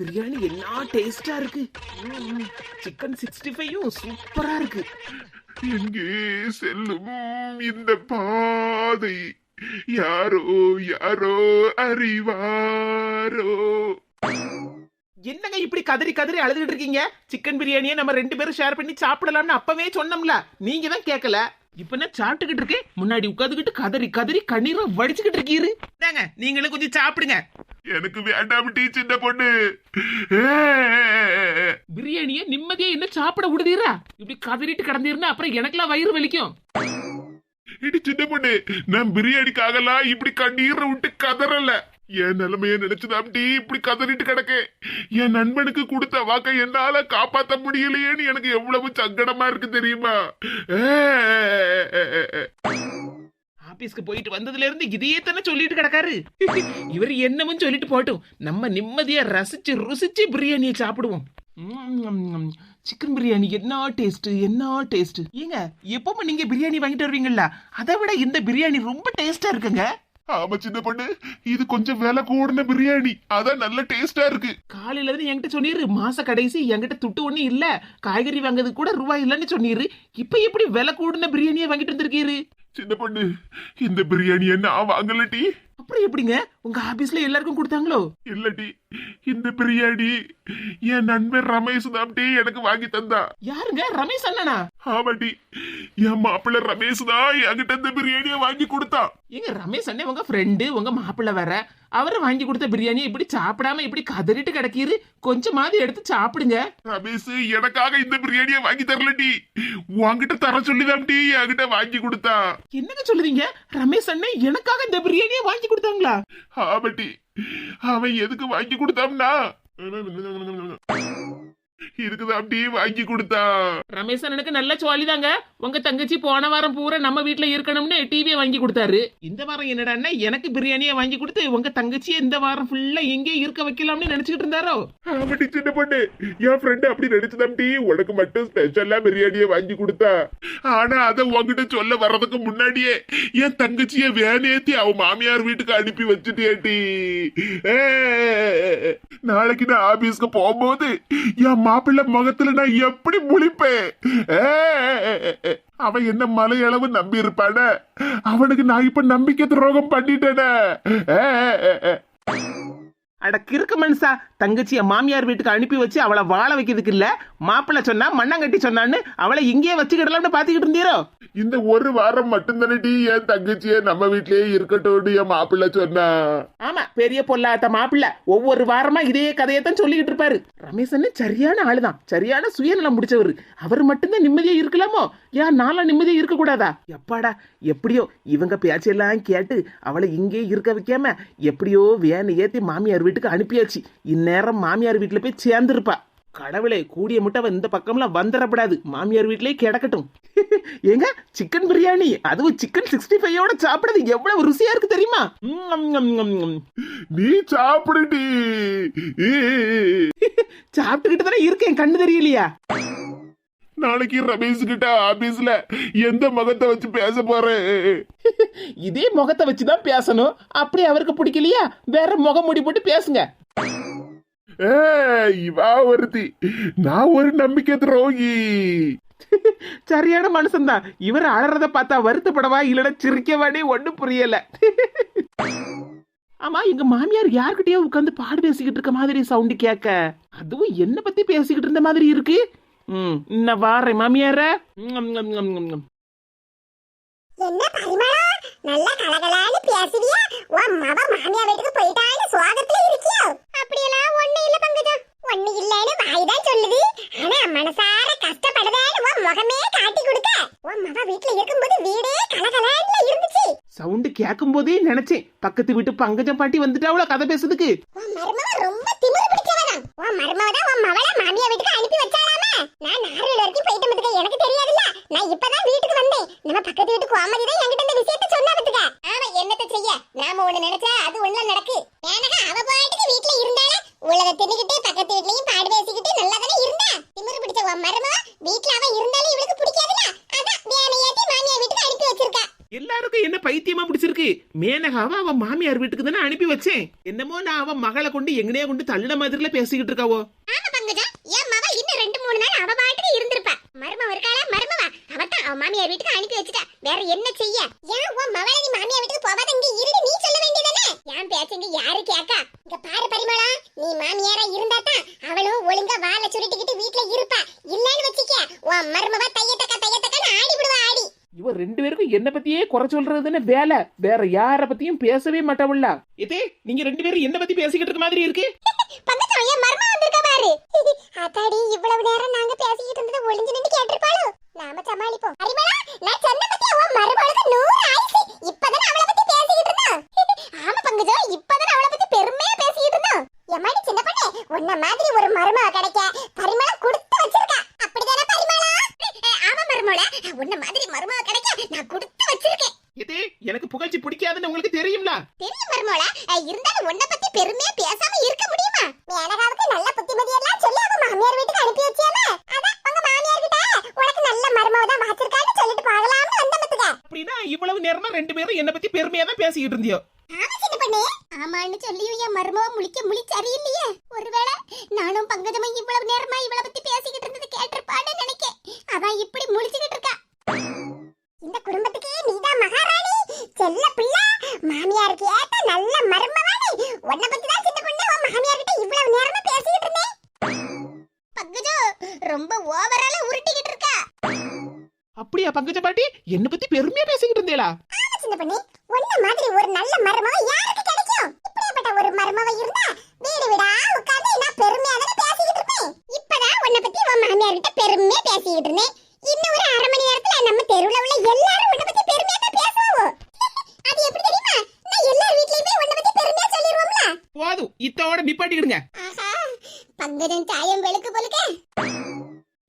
பிரியாணி என்ன டேஸ்டா இருக்கு? சிக்கன் சிக்ஸ்டி ஃபைவும் சூப்பரா இருக்கு. எங்கே செல்லும் இந்த பாதை? யாரோ யாரோ அறிவாரோ? என்னங்க இப்படி கதறி கதறி அழுதுகிட்டு இருக்கீங்க? சிக்கன் பிரியாணியை நம்ம ரெண்டு பேரும் ஷேர் பண்ணி சாப்பிடலாம்னு அப்பவே சொன்னோம்ல. நீங்க தான் கேட்கல இப்ப நான் சாப்பிட்டுக்கிட்டு இருக்கேன் முன்னாடி உட்காந்துக்கிட்டு கதறி கதறி கண்ணீரை வடிச்சுக்கிட்டு இருக்கீரு. நீங்களும் கொஞ்சம் சாப்பிடுங்க. எனக்கு வேண்டாம் டீ சின்ன பொண்ணு. பிரியாணியை நிம்மதியா என்ன சாப்பிட விடுதீரா? இப்படி கதறிட்டு கிடந்தீருன்னா அப்புறம் எனக்கெல்லாம் வயிறு வலிக்கும். இடி சின்ன பொண்ணு நான் பிரியாணிக்காகலாம் இப்படி கண்ணீரை விட்டு கதறல. என் நிலைமைய நினைச்சுதான் டீ இப்படி கதறிட்டு கிடக்கேன். என் நண்பனுக்கு கொடுத்த வாக்க என்னால காப்பாத்த முடியலையேன்னு எனக்கு எவ்வளவு சங்கடமா இருக்கு தெரியுமா? ஆபீஸ்க்கு போயிட்டு வந்ததுல இருந்து இதையே தானே சொல்லிட்டு கிடக்காரு. இவர் என்னமும் சொல்லிட்டு போட்டும் நம்ம நிம்மதியா ரசிச்சு ருசிச்சு பிரியாணியை சாப்பிடுவோம். சிக்கன் பிரியாணி என்ன டேஸ்ட் என்ன டேஸ்ட் ஏங்க எப்பவும் நீங்க பிரியாணி வாங்கிட்டு வருவீங்களா அதை விட இந்த பிரியாணி ரொம்ப டேஸ்டா இருக்குங்க. ஆமா சின்ன பொண்ணு. இது கொஞ்சம் விலை கூடின பிரியாணி. அதான் நல்ல டேஸ்டா இருக்கு. காலையில இருந்து என்கிட்ட சொன்னீரு மாச கடைசி என்கிட்ட துட்டு ஒண்ணு இல்ல. காய்கறி வாங்குறதுக்கு கூட ரூபாய் இல்லைன்னு சொன்னீரு. இப்ப எப்படி விலை கூடின பிரியாணியை வாங்கிட்டு வந்திருக்கீரு? சின்ன பொண்ணு இந்த பிரியாணியை நான் வாங்கலட்டி அப்புறம் எப்படிங்க? உங்க ஆபீஸ்ல எல்லாருக்கும் கொடுத்தாங்களோ? இல்லடி. இந்த பிரியாணி என் நண்பன் ரமேஷ் தான்டி எனக்கு வாங்கி தந்தா. யாருங்க? ரமேஷ் அண்ணனா? ஆமாடி. என் மாப்பிள்ளை ரமேஷ் தான் என்கிட்ட இந்த பிரியாணியை வாங்கி கொடுத்தான் ஏங்க ரமேஷ் அண்ணே உங்க ஃப்ரெண்டு உங்க மாப்பிள்ளை வேற. அவரை வாங்கி கொடுத்த பிரியாணி இப்படி சாப்பிடாம இப்படி கதறிட்டு கிடக்கீரு. கொஞ்சமாவது எடுத்து சாப்பிடுங்க. ரமேஷ் எனக்காக இந்த பிரியாணியை வாங்கி தரலடி. உன்கிட்ட தர சொல்லிதான்டி என்கிட்ட வாங்கி கொடுத்தா. என்னங்க சொல்லுதீங்க? ரமேஷ் அண்ணே எனக்காக இந்த பிரியாணியை வாங்கி கொடுத்தாங்களா? ஆமாட்டி அவன் எதுக்கு வாங்கி கொடுத்தான்னா? இருக்குதான்டி வாங்கி கொடுத்தான் ரமேஷ் அண்ணனுக்கு நல்ல சுவாலிதாங்க உங்க தங்கச்சி போன வாரம் பூரா நம்ம வீட்ல இருக்கணும்னு டிவியை வாங்கி கொடுத்தாரு. இந்த வாரம் என்னடான்னா எனக்கு பிரியாணியை வாங்கி கொடுத்து உங்க தங்கச்சியை இந்த வாரம் ஃபுல்லா எங்கே இருக்க வைக்கலாம்னு நினைச்சுக்கிட்டு இருந்தாரோ? ஆமாடி சின்ன பொண்ணு. என் ஃப்ரெண்டு அப்படி நடிச்சுதான்டி உனக்கு மட்டும் ஸ்பெஷலா பிரியாணியை வாங்கி கொடுத்தா. ஆனா அத உன்கிட்ட சொல்ல வர்றதுக்கு முன்னாடியே என் தங்கச்சிய வேனேத்தி அவ மாமியார் வீட்டுக்கு அனுப்பி வச்சுட்டேட்டி நாளைக்கு நான் ஆபீஸ்க்கு போகும்போது என் மாப்பிள்ளை முகத்துல நான் எப்படி முழிப்பேன்? அவன் என்ன மலையளவு நம்பி இருப்பான அவனுக்கு நான் இப்ப நம்பிக்கை துரோகம் பண்ணிட்டேன? அட கிறுக்கு மனுஷா தங்கச்சிய மாமியார் வீட்டுக்கு அனுப்பி வச்சு அவளை வாழ வைக்கிறதுக்கு இல்ல. மாப்பிள்ளை சொன்னா மண்ணாங்கட்டி சொன்னான்னு அவளை இங்கேயே வச்சுக்கிடலாம்னு பாத்துக்கிட்டு இருந்தீரோ? இந்த ஒரு வாரம் மட்டும்தானடி என் தங்கச்சிய நம்ம வீட்லயே இருக்கட்டும் என் மாப்பிள்ளை சொன்னா. ஆமா பெரிய பொல்லாத மாப்பிள்ளை. ஒவ்வொரு வாரமா இதே கதையத்தான் சொல்லிக்கிட்டு இருப்பாரு. அண்ணன் சரியான ஆளுதான். சரியான சுயநலம் முடிச்சவர். அவர் மட்டும்தான் நிம்மதியா இருக்கலாமோ? ஏன் நாளா நிம்மதியா இருக்க கூடாதா எப்பாடா எப்படியோ இவங்க பேச்செல்லாம் கேட்டு அவளை இங்கே இருக்க வைக்காம எப்படியோ வேனை ஏத்தி மாமியார் வீட்டுக்கு அனுப்பியாச்சு. இந்நேரம் மாமியார் வீட்டுல போய் சேர்ந்துருப்பா. கடவுளே கூடிய முட்டை இந்த பக்கம்லாம் வந்துடப்படாது. மாமியார் வீட்லயே கிடக்கட்டும். ஏங்க சிக்கன் பிரியாணி அதுவும் சிக்கன் சிக்ஸ்டி ஃபைவோட சாப்பிடுறது எவ்வளவு ருசியா இருக்கு தெரியுமா. நீ சாப்பிடுடி. சாப்பிட்டுக்கிட்டு தானே இருக்கேன் கண்ணு தெரியலையா? நாளைக்கு ரமேஷ் கிட்ட ஆபீஸ்ல எந்த முகத்தை வச்சு பேச போறேன் இதே முகத்தை வச்சுதான் பேசணும். அப்படி அவருக்கு பிடிக்கலையா? வேற முகம் மூடி போட்டு பேசுங்க. இவா ஒருத்தி. நான் ஒரு நம்பிக்கை துரோகி. சரியான மனுஷன்தான். இவர் அழறத பார்த்தா வருத்தப்படவா இல்லைன்னா சிரிக்கவானே ஒண்ணும் புரியல. ஆமா எங்க மாமியார் யார்கிட்டயோ உட்காந்து பாடு பேசிக்கிட்டு இருக்க மாதிரி சவுண்டு கேட்க. அதுவும் என்ன பத்தி பேசிக்கிட்டு இருந்த மாதிரி இருக்கு. ம் இன்ன வாரேன் மாமியார. என்ன பரிமளம் நல்லா கலகலான்னு பேசுவியா உன் மவ மாமியா வீட்டுக்கு போயிட்டான்னு சுவாகத்துல இருக்கியோ அப்படியெல்லாம் ஒண்ணு இல்ல பங்கஜம் ஒண்ணு இல்லன்னு வாய்தான் சொல்லுது ஆனா மனசார கஷ்டப்படுதேன்னு உன் முகமே காட்டி கொடுக்க உன் மவ வீட்டுல இருக்கும்போது வீடே கலகலான்னு இருந்துச்சு சவுண்டு கேட்கும் போதே நினைச்சேன் பக்கத்து வீட்டு பங்கஜம் பாட்டி வந்துட்டாவளோ கதை பேசுறதுக்கு உன் மருமவ ரொம்ப திமிரு பிடிச்சவதான் உன் மருமவ தான் உன் மவள மாமியா வீட்டுக்கு அனுப்பி வச்சாலாமா நான் நார்வேல் வரைக்கும் போயிட்டு வந்துக்க எனக்கு தெரியாதுல்ல. நான் இப்பதான் வீட்டுக்கு வந்தேன். நம்ம பக்கத்து வீட்டு கோமதி தான் என்கிட்ட இந்த விஷயத்த சொன்னா பத்துக்க ஆமா என்னத்த செய்ய? நாம ஒண்ணு நினைச்சா அது ஒண்ணு நடக்கு. ஏனக அவ பாட்டுக்கு வீட்டுல இருந்தால உலக தின்னுகிட்டு பக்கத்து வீட்லயும் பாடு பேசிக்கிட்டு நல்லா தானே இருந்தா? திமிரு பிடிச்ச உன் மருமவ வீட்டுல அவ இருந்தாலும் இவளுக்கு பிடிக்காதுல்ல? அதான் வேலையாட்டி மாமியா வீட்டுக்கு அனுப்பி வச்சிருக்கா. எல்லாருக்கும் என்ன பைத்தியமா பிடிச்சிருக்கு? மேனகாவை அவன் மாமியார் வீட்டுக்கு தானே அனுப்பி வச்சேன். என்னமோ நான் அவன் மகளை கொண்டு எங்கனையா கொண்டு தள்ளின மாதிரில பேசிக்கிட்டு இருக்காவோ? ஆமா பங்கஜா. ரெண்டு மூணு நாள் அவ பாட்டுக்கு இருந்திருப்பா. மருமவ இருக்காளா? மருமவ. அவதான் அவ மாமியார் வீட்டுக்கு அனுப்பி வச்சுட்டா. வேற என்ன செய்ய? ஏன் உன் மவளை நீ மாமியார் வீட்டுக்கு போவாத இங்க இருந்து நீ சொல்ல வேண்டியதானே? ஏன் பேச்ச இங்க யாரு கேக்கா? இங்க பாரு பரிமளா நீ மாமியாரா இருந்தா தான் அவளும் ஒழுங்கா வாழ சுருட்டிக்கிட்டு வீட்டுல இருப்பா. இல்லன்னு வச்சுக்க உன் மருமவ தையத்தக்கா தையத்தக்கான்னு ஆடி விடுவா ஆடி. இவ ரெண்டு பேருக்கும் என்ன பத்தியே குறை சொல்றதுன்னு வேலை. வேற யார பத்தியும் பேசவே மாட்டவள்ல இதே நீங்க ரெண்டு பேரும் என்ன பத்தி பேசிக்கிட்டு இருக்க மாதிரி இருக்கு? பங்கஜம் என் மர்மா வந்திருக்கா பாரு. அதாடி இவ்வளவு நேரம் நாங்க பேசிக்கிட்டு இருந்தது ஒளிஞ்சு நின்று கேட்டிருப்பாளோ? நாம சமாளிப்போம். அரிமளா நான் சொன்ன பத்தி அவன் மருமகளுக்கு நூறு ஆயிசு. இப்பதான் அவளை பத்தி பேசிக்கிட்டு இருந்தா. ஆமா பங்கஜம் இப்பதான் அவளை பத்தி பெருமையா பேசிக்கிட்டு இருந்தான் எம்மாடி சின்ன பொண்ணே உன்ன மாதிரி ஒரு மருமக கிடைக்க பரிமளா கொடுத்து வச்சிருக்கா அப்படிதானே பரிமளா ஆமா மருமகளா உன்ன மாதிரி மருமக கிடைக்க நான் கொடுத்து வச்சிருக்கேன் இதே எனக்கு புகழ்ச்சி பிடிக்காதுன்னு உங்களுக்கு தெரியும்ல தெரியும் மருமோளா இருந்தாலும் உன்னை பத்தி பெருமையா பேசாம இருக்க முடியுமா மேனகாவுக்கு நல்ல புத்திமதி எல்லாம் சொல்லி அவ மாமியார் வீட்டுக்கு அனுப்பி வச்சியாம அதான் உங்க மாமியார் கிட்ட உனக்கு நல்ல மருமவ தான் வாச்சிருக்கான்னு சொல்லிட்டு போகலாம்னு வந்த மத்துக்க அப்படின்னா இவ்வளவு நேரமா ரெண்டு பேரும் என்ன பத்தி பெருமையா தான் பேசிக்கிட்டு இருந்தியோ? ஆமா ஆமான்னு சொல்லியும் என் மருமவ முழிக்க முழி சரியில்லையே. ஒருவேளை நானும் பங்கஜமும் இவ்வளவு நேரமா இவளை பத்தி பேசிக்கிட்டு இருந்தது கேட்டிருப்பான்னு நினைக்கேன். அதான் இப்படி முழிச்சுக்கிட்டு இருக்கா. இந்த குடும்பத்துக்கே நீதான் மகாராணி. செல்ல பிள்ளை. மாமியாருக்கு ஏத்த நல்ல மருமவாணி உன்னை பத்தி தான் சின்ன பொண்ணு அப்படியா பங்கஜ பாட்டி என்ன பத்தி பெருமையா பேசிக்கிட்டு இருந்தேளா? சின்ன பொண்ணு உன்ன மாதிரி ஒரு நல்ல மருமவ யாருக்கு கிடைக்கும்? இப்படிப்பட்ட ஒரு மருமவ இருந்தா வீடு வீடா உட்கார்ந்து நான் பெருமையா தானே பேசிக்கிட்டு இருப்பேன்? இப்பதான் உன்னை பத்தி உன் மாமியார் கிட்ட பெருமையா பேசிக்கிட்டு இருந்தேன். இன்னும் ஒரு அரை மணி நேரத்துல நம்ம தெருவுல உள்ள எல்லாரும் உன்னை பத்தி பெருமையா தான் பேசுவோம் அது எப்படி தெரியுமா? நான் எல்லார் வீட்லயுமே உன்னை பத்தி பெருமையா சொல்லிடுவோம்ல போதும் இத்தோட நிப்பாட்டிக்கிடுங்க. ஆஹா பங்கஜம் சாயம் வெளுக்கு போலுக்க.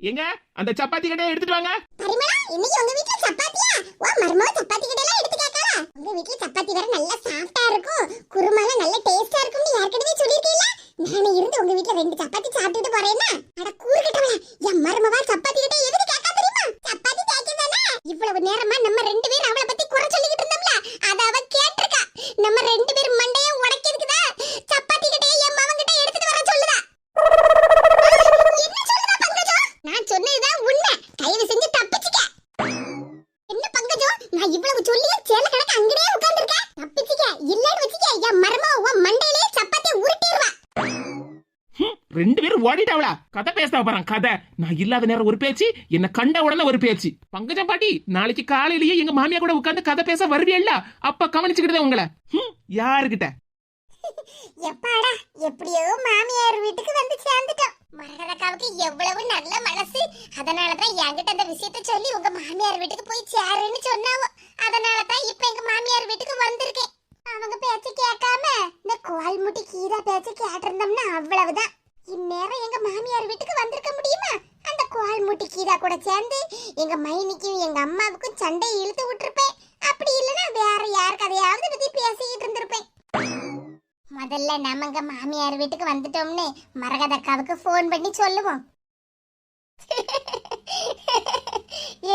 எங்க? அந்த சப்பாத்தி கடையை எடுத்துட்டு வாங்க. பரிமளா இன்னைக்கு உங்க வீட்ல சப்பாத்தியா? வா மர்மோ சப்பாத்தி கடையில எடுத்து கேட்கல உங்க வீட்ல சப்பாத்தி வேற நல்லா சாஃப்ட்டா இருக்கும். குருமாலாம் நல்ல டேஸ்டா இருக்கும்னு யார்கிட்டயே சொல்லிருக்கீல நானே இருந்து உங்க வீட்ல ரெண்டு சப்பாத்தி சாப்பிட்டுட்டு போறேன்னா அட கூறுகிட்டவள என் மர்மவா சப்பாத்தி கிட்ட எதுக்கு கேட்கா தெரியுமா சப்பாத்தி கேட்கதானே இவ்வளவு நேரமா நம்ம ரெண்டு பேரும் அவளை பத்தி குறை சொல்லிக்கிட்டு இருந்தோம்ல அத அவ கேட்டிருக்கா நம்ம ரெண்டு பேரும் மண்டைய உடைக்கிறதுக்குதா சப்பாத்தி கிட்டே என் மவன் கிட்ட எடுத்துட்டு வர சொல்லுதா என்ன சொல்லுதா பங்கஜம் நான் சொன்னதுதான் உண்மை தயவு செஞ்சு தப்பிச்சுக்க என்ன பங்கஜம் நான் இவ்வளவு சொல்லியே சேல கணக்கு அங்கடே உட்கார்ந்திருக்க? தப்பிச்சுக்க. இல்லன்னு வச்சுக்க என் மர்மம் உன் மண்டையிலே சப்பாத்தி உருட்டிடுவா ரெண்டு பேரும் ஓடிட்டாவளா? கதை பேச போறான் கதை. நான் இல்லாத நேரம் ஒரு பேச்சு என்ன கண்ட உடனே ஒரு பேச்சு. பங்கஜம் பாட்டி நாளைக்கு காலையிலேயே எங்க மாமியா கூட உட்கார்ந்து கதை பேச வருவியல்ல? அப்ப கவனிச்சுக்கிட்டே உங்களை. ஹம், யாருகிட்ட எப்பாடா எப்படியோ மாமியார் வீட்டுக்கு வந்து சேர்ந்துட்டோம் மரகதக்காவுக்கு எவ்வளவு நல்ல மனசு. அதனாலதான் என்கிட்ட அந்த விஷயத்த சொல்லி உங்க மாமியார் வீட்டுக்கு போய் சேருன்னு சொன்னாவோ. அதனாலதான் இப்ப எங்க மாமியார் வீட்டுக்கு வந்திருக்கேன். அவங்க பேச்ச கேட்காம இந்த கோல் முட்டி கீதா பேச்ச கேட்டிருந்தோம்னா அவ்வளவுதான். இந்நேரம் எங்க மாமியார் வீட்டுக்கு வந்திருக்க முடியுமா? அந்த கோல் முட்டி கீதா கூட சேர்ந்து எங்க மைனிக்கும் எங்க அம்மாவுக்கும் சண்டையை இழுத்து விட்டுருப்பேன். அப்படி முதல்ல நம்ம எங்க மாமியார் வீட்டுக்கு வந்துட்டோம்னு மரகதக்காவுக்கு ஃபோன் பண்ணி சொல்லுவோம்.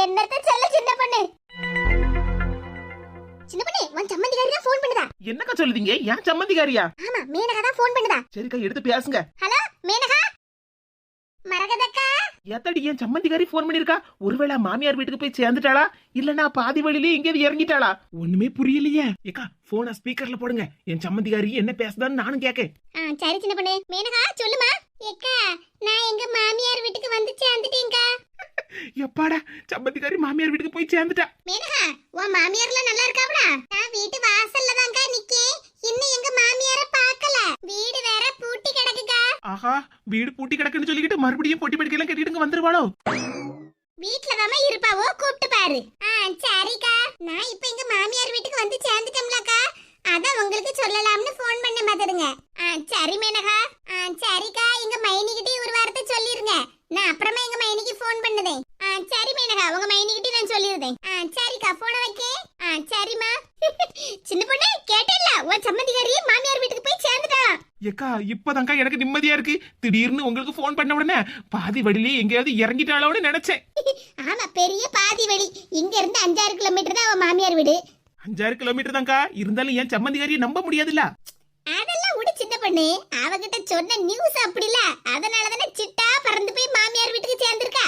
என்னத்த சொல்ல சின்ன பொண்ணு? சின்ன பொண்ணு உன் சம்மந்திகாரி தான் ஃபோன் பண்ணுதா? என்னக்கா சொல்லுதீங்க? ஏன் சம்மந்திகாரியா ஆமா மேனகா தான் ஃபோன் பண்ணுதா? சரிக்கா எடுத்து பேசுங்க. ஹலோ மேனகா? எத்தடி ஏன் சம்மந்திகாரி போன் பண்ணிருக்கா ஒருவேளை மாமியார் வீட்டுக்கு போய் சேர்ந்துட்டாளா? இல்லனா பாதி வழியிலே எங்கேயாவது இறங்கிட்டாளா? ஒண்ணுமே புரியலையே. ஏக்கா போன ஸ்பீக்கர்ல போடுங்க. என் சம்மந்திகாரி என்ன பேசுதான்னு நானும் கேக்கேன். ஆ சரி சின்ன பொண்ணு. மேனகா சொல்லுமா? ஏக்கா நான் எங்க மாமியார் வீட்டுக்கு வந்து சேர்ந்துட்டேன்க்கா. எப்பாடா சம்மந்திகாரி மாமியார் வீட்டுக்கு போய் சேர்ந்துட்டா? மேனகா உன் மாமியார்லாம் நல்லா இருக்காவளா? நான் வீட்டு வாசல்ல தான்க்கா நிக்கேன் இன்னும் எங்க மாமியார பார்க்கல வீடு வேற பூட்டி கிடக்குக்கா ஆஹா வீடு பூட்டி கிடக்குன்னு சொல்லிக்கிட்டு மறுபடியும் பொட்டி படிக்கலாம் கட்டிட்டு வந்துருவாளோ? வீட்ல தாம இருப்பாவோ கூப்பிட்டு பாரு. ஆ சரிக்கா. நான் இப்ப எங்க மாமியார் வீட்டுக்கு வந்து சேர்ந்துட்டோம்லக்கா. அதான் உங்களுக்கு சொல்லலாம்னு ஃபோன் பண்ண மாத்தடுங்க ஆ சரி மேனகா. ஆ சரிக்கா. எங்க மைனிகிட்டே ஒரு வார்த்தை சொல்லிருங்க. நான் அப்புறமா எங்க மைனிக்கு ஃபோன் பண்ணுதேன். ஆ சரி மேனகா. உங்க மைனிகிட்டே நான் சொல்லிருந்தேன் ஆ சரிக்கா. போன வைக்கே. ஆ சரிம்மா. சின்ன பொண்ணு கேட்டேல்ல உன் சம்மந்திகாரி மாமியார் வீட்டுக்கு போய் சேர்ந்துட்டா ஏக்கா இப்பதான்க்கா எனக்கு நிம்மதியா இருக்கு. திடீர்னு உங்களுக்கு போன் பண்ண உடனே பாதி வழியிலே எங்கேயாவது இறங்கிட்டாளோன்னு நினைச்சேன். ஆமா பெரிய பாதி வழி. இங்க இருந்து அஞ்சாறு கிலோமீட்டர் தான் அவன் மாமியார் வீடு. அஞ்சாறு கிலோமீட்டர் தான்க்கா. இருந்தாலும் என் சம்மந்திகாரியை நம்ப முடியாதுல்ல. அதெல்லாம் விடு சின்ன பொண்ணு. அவகிட்ட சொன்ன நியூஸ் அப்படில அதனால தானே சிட்டா பறந்து போய் மாமியார் வீட்டுக்கு சேர்ந்திருக்கா.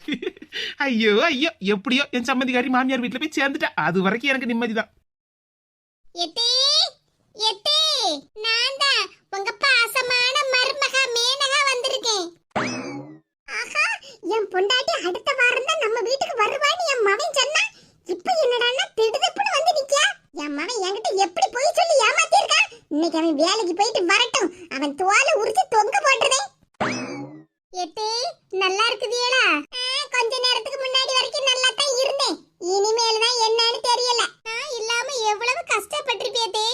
ஐயோ ஐயோ. எப்படியோ என் சம்மந்திகாரி மாமியார் வீட்டுல போய் சேர்ந்துட்டா. அது வரைக்கும் எனக்கு நிம்மதிதான். எத்தே எத்தே. நான் தான் உங்க பாசமான மருமக மேனகா வந்திருக்கேன். ஆஹா என் பொண்டாட்டி அடுத்த வாரம் தான் நம்ம வீட்டுக்கு வருவான்னு என் மகன் சொன்னா இப்ப என்னடான்னா திடுதப்புன்னு வந்து நிக்கா என் மகன் என்கிட்ட எப்படி போய் சொல்லி ஏமாத்திருக்கான் இன்னைக்கு அவன் வேலைக்கு போயிட்டு வரட்டும். அவன் தோலை உரிச்சு தொங்க போட்டுறதே எத்தே நல்லா இருக்குதியலா கொஞ்ச நேரத்துக்கு முன்னாடி வரைக்கும் நல்லா தான் இருந்தேன். இனிமேல் தான் என்னன்னு தெரியல. நான் இல்லாம எவ்வளவு கஷ்டப்பட்டிருப்பியதே